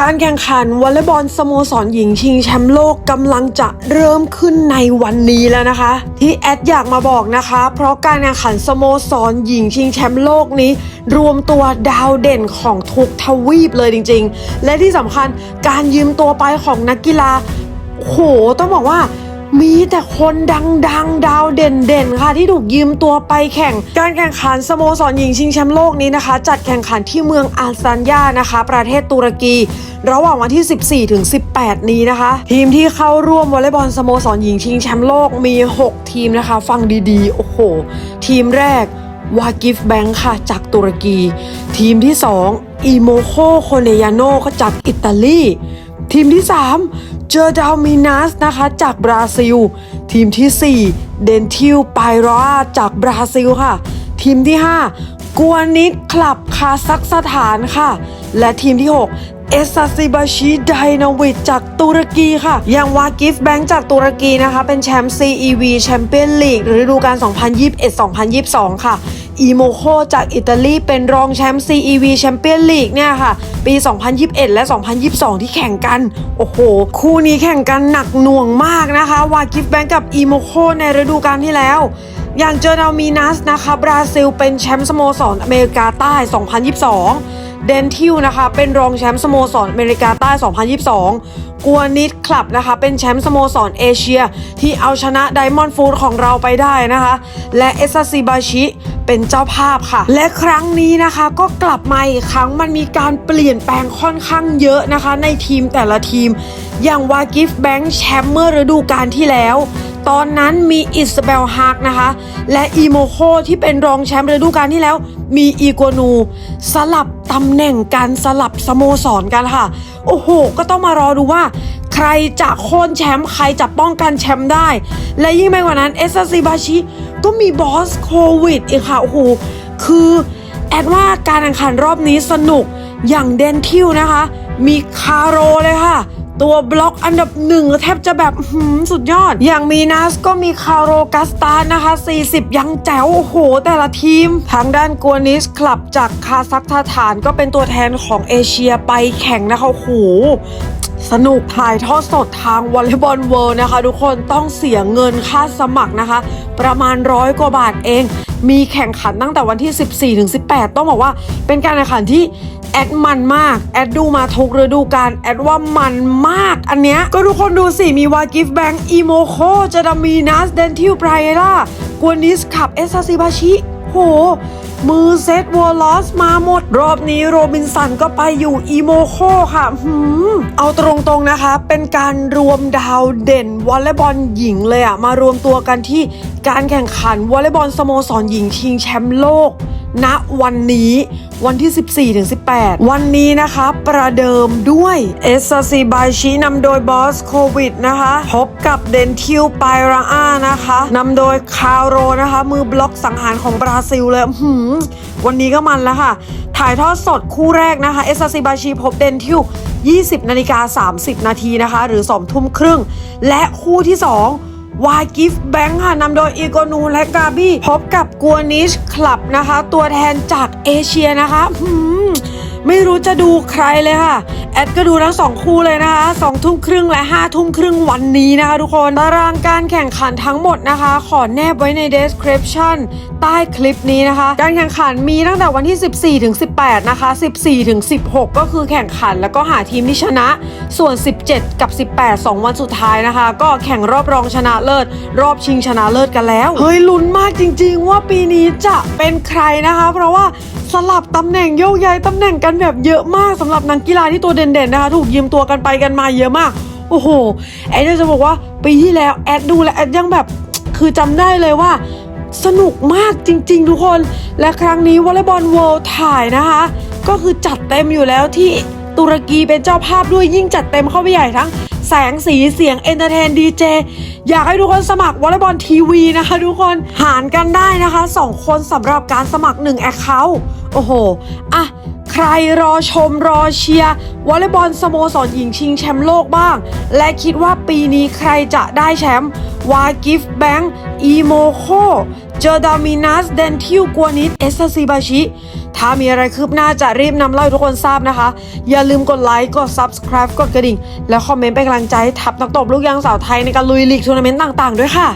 การแข่งขันวอลเลย์บอลสโมสรหญิงชิงแชมป์โลกกำลังจะเริ่มขึ้นในวันนี้แล้วนะคะ ที่แอดอยากมาบอกนะคะ เพราะการแข่งขันสโมสรหญิงชิงแชมป์โลกนี้ รวมตัวดาวเด่นของทุกทวีปเลยจริง ๆ และที่สำคัญการยืมตัวไปของนักกีฬาโหต้องบอกว่า มีแต่คนดังๆดาวเด่นๆ ค่ะ ที่ถูกยืมตัวไปแข่ง การแข่งขันสโมสรหญิงชิงแชมป์โลกนี้นะคะ จัดแข่งขันที่เมืองอาซานยานะคะ ประเทศตุรกี ระหว่างวันที่ 14 ถึง 18 นี้นะคะ ทีมที่เข้าร่วมวอลเลย์บอลสโมสรหญิงชิงแชมป์โลกมี 6 ทีมนะคะ ฟังดีๆ โอ้โห ทีมแรกวากิฟแบงค์ค่ะจากตุรกี ทีมที่ 2อีโมโคโคเนยาโนก็จากอิตาลี ทีมที่ 3 เจอดาวมินัสนะคะจากบราซิล ทีมที่ 4 เดนทิลไพราจากบราซิลค่ะ ทีมที่ 5 กัวนิดคลับคาซัคสถานค่ะ และทีมที่ 6เอสซาซิบาชิไดนาวิดจากตุรกีค่ะ อย่างวากิฟแบงค์จากตุรกีนะคะ เป็นแชมป์ CEV แชมเปี้ยนลีกฤดูกาล2021-2022 ค่ะ อีโมโคจากอิตาลีเป็นรองแชมป์ CEV แชมเปี้ยนลีกเนี่ยค่ะ ปี 2021 และ 2022 ที่แข่งกัน โอ้โห คู่นี้แข่งกันหนักหน่วงมากนะคะ วากิฟแบงกับอีโมโคในฤดูกาลที่แล้ว อย่างเจอร์นามีนัสนะคะ บราซิลเป็นแชมป์สโมสรอเมริกาใต้ 2022 เดนทิลนะคะ เป็นรองแชมป์สโมสรอเมริกาใต้ 2022 กัวนิดคลับนะคะ เป็นแชมป์สโมสรเอเชีย ที่เอาชนะไดมอนด์ฟูดของเราไปได้นะคะ และเอสซิบาชิเป็นเจ้าภาพค่ะ และครั้งนี้นะคะก็กลับมาอีกครั้งมันมีการเปลี่ยนแปลงค่อนข้างเยอะนะคะ ในทีมแต่ละทีม อย่างวากิฟแบงค์แชมป์เมื่อฤดูกาลที่แล้ว ตอนนั้นมีอิสเบลฮากนะคะ และอีโมโคที่เป็นรองแชมป์ฤดูกาลที่แล้ว มีอีโกนู สลับตำแหน่งกันสลับสโมสรกันค่ะ โอ้โห ก็ต้องมารอดูว่า ใครจะโค่นแชมป์ใครจะป้องกันแชมป์ได้ และยิ่งไปกว่านั้นเอสซีบาชิก็มีบอสโควิดอีกค่ะ โอ้โห คือแอดว่าการแข่งขันรอบนี้สนุกอย่างเดนทิวนะคะ มีคาโรเลยค่ะ ตัวบล็อกอันดับหนึ่งแทบจะแบบสุดยอด อย่างมีนัสก็มีคาโรกัสตานะคะ 40 ยังแจ๋วโอ้โห แต่ละทีม ทางด้านกัวนิสคลับจากคาซัคสถานก็เป็นตัวแทนของเอเชียไปแข่งนะคะโอ้โหสนุกถ่ายทอดสดทางวอลเลย์บอลเวิลด์นะคะ ทุกคนต้องเสียเงินค่าสมัครนะคะ ประมาณร้อยกว่าบาทเอง มีแข่งขันตั้งแต่วันที่ 14-18 ต้องบอกว่าเป็นการแข่งขันที่ แอดมันมาก แอดดูมาทุกฤดูกาลแอดว่ามันมาก อันเนี้ยก็ทุกคนดูสิ มีวากิฟแบงอีโมโคจาดามีนัสเดนทิลไพรล่ากวนิสขับเอสซาซิบาชิ โห มือเซตวอลลอสมาหมด รอบนี้โรบินสันก็ไปอยู่อีโมโคค่ะหืมเอาตรงๆนะคะ เป็นการรวมดาวเด่นวอลเลย์บอลหญิงเลยอะมารวมตัวกันที่การแข่งขันวอลเลย์บอลสโมสรหญิงชิงแชมป์โลก ณวันนี้วันที่ 14-18 วันนี้นะคะ ประเดิมด้วยเอสซีบายชินำโดยบอสโควิดนะคะ พบกับเดนทิลไปราอานะคะนำโดยคาโรนะคะ มือบล็อกสังหารของบราซิลเลยหืวันนี้ก็มันแล้วค่ะ ถ่ายทอดสดคู่แรกนะคะเอสซีบายชิพบเดนทิล20นาฬิกา30 นาทีนะคะ หรือ2ทุ่มครึ่ง และคู่ที่ 2 วายกิฟต์แบงค์ค่ะนำโดยอีโกนูและกาบี้พบกับกัวนิชคลับนะคะ ตัวแทนจากเอเชียนะคะ ไม่รู้จะดูใครเลยค่ะ แอดก็ดูทั้งสองคู่เลยนะคะสองทุ่มครึ่งและห้าทุ่มครึ่งวันนี้นะคะทุกคนตารางการแข่งขันทั้งหมดนะคะ ขอแนบไว้ใน description ใต้คลิปนี้นะคะ การแข่งขันมีตั้งแต่วันที่ 14ถึง18 นะคะ 14ถึง16 ก็คือแข่งขันแล้วก็หาทีมที่ชนะ ส่วน 17 กับ 18 2 วันสุดท้ายนะคะ ก็แข่งรอบรองชนะเลิศ รอบชิงชนะเลิศกันแล้ว เฮ้ยลุ้นมากจริง ๆ ว่าปีนี้จะเป็นใครนะคะ เพราะว่า สลับตำแหน่งโยกย้ายตำแหน่งกันแบบเยอะมากสำหรับนักกีฬาที่ตัวเด่นๆนะคะ ถูกยืมตัวกันไปกันมาเยอะมาก โอ้โห แอดจะบอกว่าปีที่แล้วแอดดูแลวแอดยังแบบคือจำได้เลยว่า สนุกมากจริง ๆ ทุกคน และครั้งนี้วอลเลย์บอลเวิลด์ถ่ายนะคะ ก็คือจัดเต็มอยู่แล้วที่ตุรกีเป็นเจ้าภาพด้วยยิ่งจัดเต็มเข้าไปใหญ่ทั้ง แสงสีเสียงเอนเตอร์เทนดีเจอยากให้ทุกคนสมัครวอลเลย์บอลทีวีนะคะ ทุกคนหารกันได้นะคะ 2 คนสำหรับการสมัคร1แอคเคาท์โอ้โหอะใครรอชมรอเชียร์วอลเลย์บอลสโมสรหญิงชิงแชมป์โลกบ้าง และคิดว่าปีนี้ใครจะได้แชมป์วากิฟแบงค์อีโมโคเจอดามินัสเดนทิวกัวนิสเอสซีบาชิ ถ้ามีอะไรคืบหน้าจะรีบนำเล่าให้ทุกคนทราบนะคะ อย่าลืมกดไลค์ กด subscribe กดกระดิ่ง แล้วคอมเมนต์เป็นกำลังใจให้ทัพนักตบลูกยางสาวไทยในการลุยลีกทัวร์นาเมนต์ต่างๆ ด้วยค่ะ